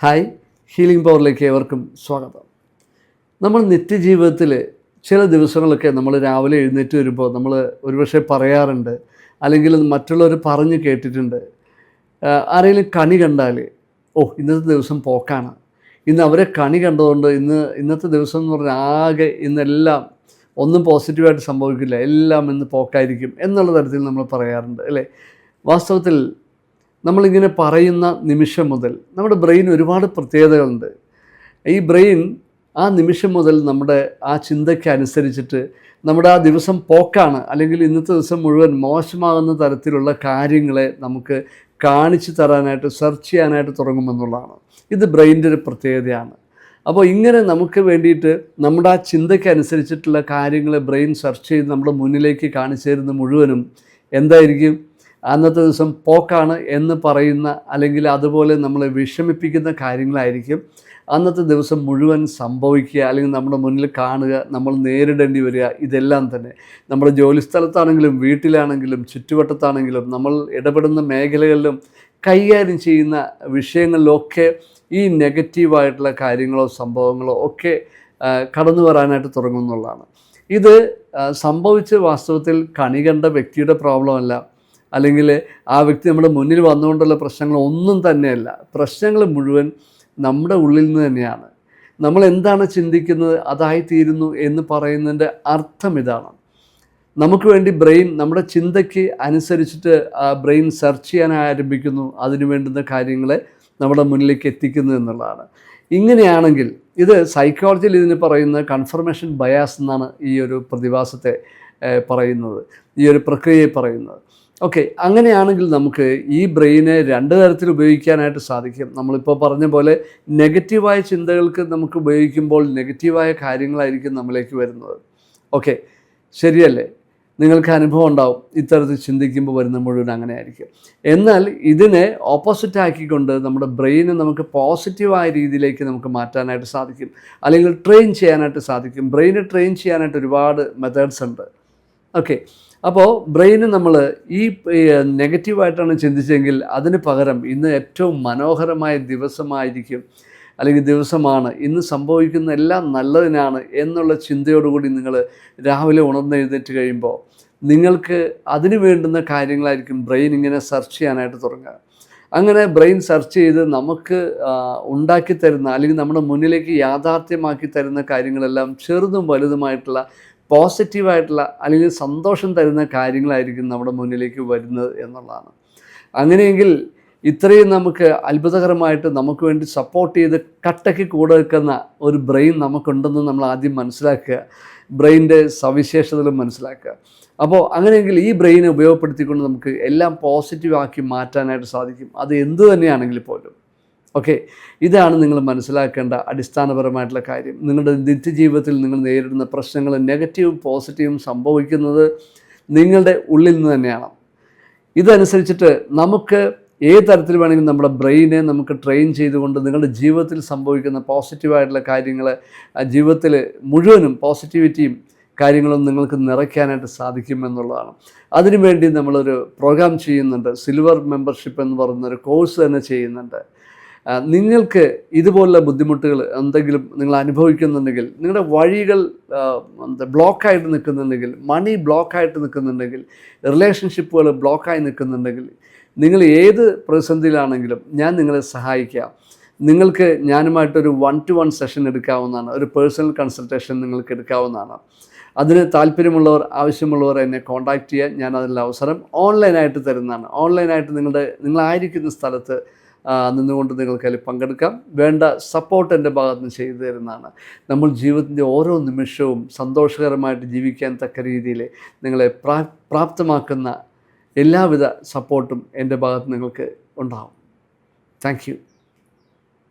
Hi healing പവറിലേക്ക് ഏവർക്കും സ്വാഗതം. നമ്മൾ നിത്യജീവിതത്തിൽ ചില ദിവസങ്ങളൊക്കെ നമ്മൾ രാവിലെ എഴുന്നേറ്റ് വരുമ്പോൾ നമ്മൾ ഒരുപക്ഷെ പറയാറുണ്ട് അല്ലെങ്കിൽ മറ്റുള്ളവർ പറഞ്ഞ് കേട്ടിട്ടുണ്ട്. ആരെങ്കിലും കണി കണ്ടാൽ ഓ ഇന്നത്തെ ദിവസം പോക്കാണ്. ഇന്ന് അവരെ കണി കണ്ടതുകൊണ്ട് ഇന്ന് ഇന്നത്തെ ദിവസം എന്ന് പറഞ്ഞാൽ ആകെ ഇന്നെല്ലാം ഒന്നും പോസിറ്റീവായിട്ട് സംഭവിക്കില്ല എല്ലാം ഇന്ന് പോക്കായിരിക്കും എന്നുള്ള തരത്തിൽ നമ്മൾ പറയാറുണ്ട് അല്ലേ? വാസ്തവത്തിൽ നമ്മളിങ്ങനെ പറയുന്ന നിമിഷം മുതൽ നമ്മുടെ ബ്രെയിൻ ഒരുപാട് പ്രത്യേകതകളുണ്ട്. ഈ ബ്രെയിൻ ആ നിമിഷം മുതൽ നമ്മുടെ ആ ചിന്തയ്ക്ക് അനുസരിച്ചിട്ട് നമ്മുടെ ആ ദിവസം പോക്കാണ് അല്ലെങ്കിൽ ഇന്നത്തെ ദിവസം മുഴുവൻ മോശമാകുന്ന തരത്തിലുള്ള കാര്യങ്ങളെ നമുക്ക് കാണിച്ചു തരാനായിട്ട് സെർച്ച് ചെയ്യാനായിട്ട് തുടങ്ങുമെന്നുള്ളതാണ്. ഇത് ബ്രെയിന്റെ ഒരു പ്രത്യേകതയാണ്. അപ്പോൾ ഇങ്ങനെ നമുക്ക് വേണ്ടിയിട്ട് നമ്മുടെ ആ ചിന്തയ്ക്ക് അനുസരിച്ചിട്ടുള്ള കാര്യങ്ങളെ ബ്രെയിൻ സെർച്ച് ചെയ്ത് നമ്മുടെ മുന്നിലേക്ക് കാണിച്ചു തരുന്ന മുഴുവനും എന്തായിരിക്കും? അന്നത്തെ ദിവസം പോക്കാണ് എന്ന് പറയുന്ന അല്ലെങ്കിൽ അതുപോലെ നമ്മളെ വിഷമിപ്പിക്കുന്ന കാര്യങ്ങളായിരിക്കും അന്നത്തെ ദിവസം മുഴുവൻ സംഭവിക്കുക അല്ലെങ്കിൽ നമ്മുടെ മുന്നിൽ കാണുക നമ്മൾ നേരിടേണ്ടി വരിക ഇതെല്ലാം തന്നെ. നമ്മുടെ ജോലിസ്ഥലത്താണെങ്കിലും വീട്ടിലാണെങ്കിലും ചുറ്റുവട്ടത്താണെങ്കിലും നമ്മൾ ഇടപെടുന്ന മേഖലകളിലും കൈകാര്യം ചെയ്യുന്ന വിഷയങ്ങളിലൊക്കെ ഈ നെഗറ്റീവായിട്ടുള്ള കാര്യങ്ങളോ സംഭവങ്ങളോ ഒക്കെ കടന്നു വരാനായിട്ട് തുടങ്ങുന്നുള്ളതാണ് ഇത് സംഭവിച്ച് വാസ്തവത്തിൽ കണി കണ്ട വ്യക്തിയുടെ പ്രോബ്ലം അല്ല. അല്ലെങ്കിൽ ആ വ്യക്തി നമ്മുടെ മുന്നിൽ വന്നുകൊണ്ടുള്ള പ്രശ്നങ്ങൾ ഒന്നും തന്നെയല്ല. പ്രശ്നങ്ങൾ മുഴുവൻ നമ്മുടെ ഉള്ളിൽ നിന്ന് തന്നെയാണ്. നമ്മൾ എന്താണ് ചിന്തിക്കുന്നത്? അതായിത്തീരുന്നു എന്ന് പറയുന്നതിന്റെ അർത്ഥം ഇതാണ്. നമുക്ക് വേണ്ടി ബ്രെയിൻ നമ്മുടെ ചിന്തയ്ക്ക് അനുസരിച്ചിട്ട് ആ ബ്രെയിൻ സെർച്ച് ചെയ്യാൻ ആരംഭിക്കുന്നു. അതിനു വേണ്ടുന്ന കാര്യങ്ങളെ നമ്മുടെ മുന്നിലേക്ക് എത്തിക്കുന്നു എന്നുള്ളതാണ്. ഇങ്ങനെയാണെങ്കിൽ ഇത് സൈക്കോളജിയിൽ ഇതിന് പറയുന്ന കൺഫർമേഷൻ ബയാസ് എന്നാണ് ഈ ഒരു പ്രതിഭാസത്തെ പറയുന്നത്. ഈ ഒരു പ്രക്രിയയെ പറയുന്നത്. ഓക്കെ അങ്ങനെയാണെങ്കിൽ നമുക്ക് ഈ ബ്രെയിനെ രണ്ട് തരത്തിൽ ഉപയോഗിക്കാനായിട്ട് സാധിക്കും. നമ്മളിപ്പോൾ പറഞ്ഞ പോലെ നെഗറ്റീവായ ചിന്തകൾക്ക് നമുക്ക് ഉപയോഗിക്കുമ്പോൾ നെഗറ്റീവായ കാര്യങ്ങളായിരിക്കും നമ്മളിലേക്ക് വരുന്നത്. ഓക്കെ ശരിയല്ലേ? നിങ്ങൾക്ക് അനുഭവം ഉണ്ടാവും. ഇത്തരത്തിൽ ചിന്തിക്കുമ്പോൾ വരുന്ന മുഴുവൻ അങ്ങനെ ആയിരിക്കും എന്നാൽ ഇതിനെ ഓപ്പോസിറ്റ് ആക്കിക്കൊണ്ട് നമ്മുടെ ബ്രെയിനെ നമുക്ക് പോസിറ്റീവായ രീതിയിലേക്ക് നമുക്ക് മാറ്റാനായിട്ട് സാധിക്കും. അല്ലെങ്കിൽ ട്രെയിൻ ചെയ്യാനായിട്ട് സാധിക്കും. ബ്രെയിനെ ട്രെയിൻ ചെയ്യാനായിട്ട് ഒരുപാട് മെത്തേഡ്സ് ഉണ്ട്. ഓക്കെ അപ്പോൾ ബ്രെയിന് നമ്മൾ ഈ നെഗറ്റീവായിട്ടാണ് ചിന്തിച്ചെങ്കിൽ അതിന് പകരം ഇന്ന് ഏറ്റവും മനോഹരമായ ദിവസമായിരിക്കും. അല്ലെങ്കിൽ ദിവസമാണ്. ഇന്ന് സംഭവിക്കുന്ന എല്ലാം നല്ലതിനാണ് എന്നുള്ള ചിന്തയോടുകൂടി നിങ്ങൾ രാവിലെ ഉണർന്നെഴുന്നേറ്റ് കഴിയുമ്പോൾ നിങ്ങൾക്ക് അതിന് വേണ്ടുന്ന കാര്യങ്ങളായിരിക്കും ബ്രെയിൻ ഇങ്ങനെ സെർച്ച് ചെയ്യാനായിട്ട് തുടങ്ങുക. അങ്ങനെ ബ്രെയിൻ സെർച്ച് ചെയ്ത് നമുക്ക് ഉണ്ടാക്കി തരുന്ന അല്ലെങ്കിൽ നമ്മുടെ മുന്നിലേക്ക് യാഥാർത്ഥ്യമാക്കി തരുന്ന കാര്യങ്ങളെല്ലാം ചെറുതും വലുതുമായിട്ടുള്ള പോസിറ്റീവായിട്ടുള്ള അല്ലെങ്കിൽ സന്തോഷം തരുന്ന കാര്യങ്ങളായിരിക്കും നമ്മുടെ മുന്നിലേക്ക് വരുന്നത് എന്നുള്ളതാണ്. അങ്ങനെയെങ്കിൽ ഇത്രയും നമുക്ക് അത്ഭുതകരമായിട്ട് നമുക്ക് വേണ്ടി സപ്പോർട്ട് ചെയ്ത് കട്ടയ്ക്ക് കൂടെ വെക്കുന്ന ഒരു ബ്രെയിൻ നമുക്കുണ്ടെന്ന് നമ്മൾ ആദ്യം മനസ്സിലാക്കുക. ബ്രെയിന്റെ സവിശേഷതകൾ മനസ്സിലാക്കുക. അപ്പോൾ അങ്ങനെയെങ്കിൽ ഈ ബ്രെയിനെ ഉപയോഗപ്പെടുത്തിക്കൊണ്ട് നമുക്ക് എല്ലാം പോസിറ്റീവ് ആക്കി മാറ്റാനായിട്ട് സാധിക്കും. അത് എന്തു തന്നെയാണെങ്കിൽ പോലും. ഓക്കെ ഇതാണ് നിങ്ങൾ മനസ്സിലാക്കേണ്ട അടിസ്ഥാനപരമായിട്ടുള്ള കാര്യം. നിങ്ങളുടെ നിത്യജീവിതത്തിൽ നിങ്ങൾ നേരിടുന്ന പ്രശ്നങ്ങൾ നെഗറ്റീവും പോസിറ്റീവും സംഭവിക്കുന്നത് നിങ്ങളുടെ ഉള്ളിൽ നിന്ന് തന്നെയാണ്. ഇതനുസരിച്ചിട്ട് നമുക്ക് ഏത് തരത്തിൽ വേണമെങ്കിലും നമ്മുടെ ബ്രെയിനെ നമുക്ക് ട്രെയിൻ ചെയ്തുകൊണ്ട് നിങ്ങളുടെ ജീവിതത്തിൽ സംഭവിക്കുന്ന പോസിറ്റീവായിട്ടുള്ള കാര്യങ്ങൾ ജീവിതത്തിൽ മുഴുവനും പോസിറ്റിവിറ്റിയും കാര്യങ്ങളും നിങ്ങൾക്ക് നിറയ്ക്കാനായിട്ട് സാധിക്കുമെന്നുള്ളതാണ് അതിനുവേണ്ടി നമ്മളൊരു പ്രോഗ്രാം ചെയ്യുന്നുണ്ട്. സിൽവർ മെമ്പർഷിപ്പ് എന്ന് പറയുന്നൊരു കോഴ്സ് തന്നെ ചെയ്യുന്നുണ്ട്. നിങ്ങൾക്ക് ഇതുപോലുള്ള ബുദ്ധിമുട്ടുകൾ എന്തെങ്കിലും നിങ്ങൾ അനുഭവിക്കുന്നുണ്ടെങ്കിൽ നിങ്ങളുടെ വഴികൾ എന്താ ബ്ലോക്കായിട്ട് നിൽക്കുന്നുണ്ടെങ്കിൽ മണി ബ്ലോക്കായിട്ട് നിൽക്കുന്നുണ്ടെങ്കിൽ റിലേഷൻഷിപ്പുകൾ ബ്ലോക്കായി നിൽക്കുന്നുണ്ടെങ്കിൽ നിങ്ങൾ ഏത് പ്രതിസന്ധിയിലാണെങ്കിലും ഞാൻ നിങ്ങളെ സഹായിക്കാം. നിങ്ങൾക്ക് ഞാനുമായിട്ടൊരു വൺ ടു വൺ സെഷൻ എടുക്കാവുന്നതാണ് ഒരു പേഴ്സണൽ കൺസൾട്ടേഷൻ നിങ്ങൾക്ക് എടുക്കാവുന്നതാണ്. അതിന് താല്പര്യമുള്ളവർ ആവശ്യമുള്ളവർ എന്നെ കോൺടാക്റ്റ് ചെയ്യാൻ ഞാൻ അതിനുള്ള അവസരം ഓൺലൈനായിട്ട് തരുന്നതാണ്. ഓൺലൈനായിട്ട് നിങ്ങളുടെ നിങ്ങളായിരിക്കുന്ന സ്ഥലത്ത് നിന്നുകൊണ്ട് നിങ്ങൾക്ക് അതിൽ പങ്കെടുക്കാം. വേണ്ട സപ്പോർട്ട് എന്റെ ഭാഗത്ത് നിന്ന് ചെയ്തു തരുന്നതാണ്. നമ്മൾ ജീവിതത്തിന്റെ ഓരോ നിമിഷവും സന്തോഷകരമായിട്ട് ജീവിക്കാൻ തക്ക രീതിയിൽ നിങ്ങളെ പ്രാ പ്രാപ്തമാക്കുന്ന എല്ലാവിധ സപ്പോർട്ടും എന്റെ ഭാഗത്ത് നിങ്ങൾക്ക് ഉണ്ടാവും. താങ്ക്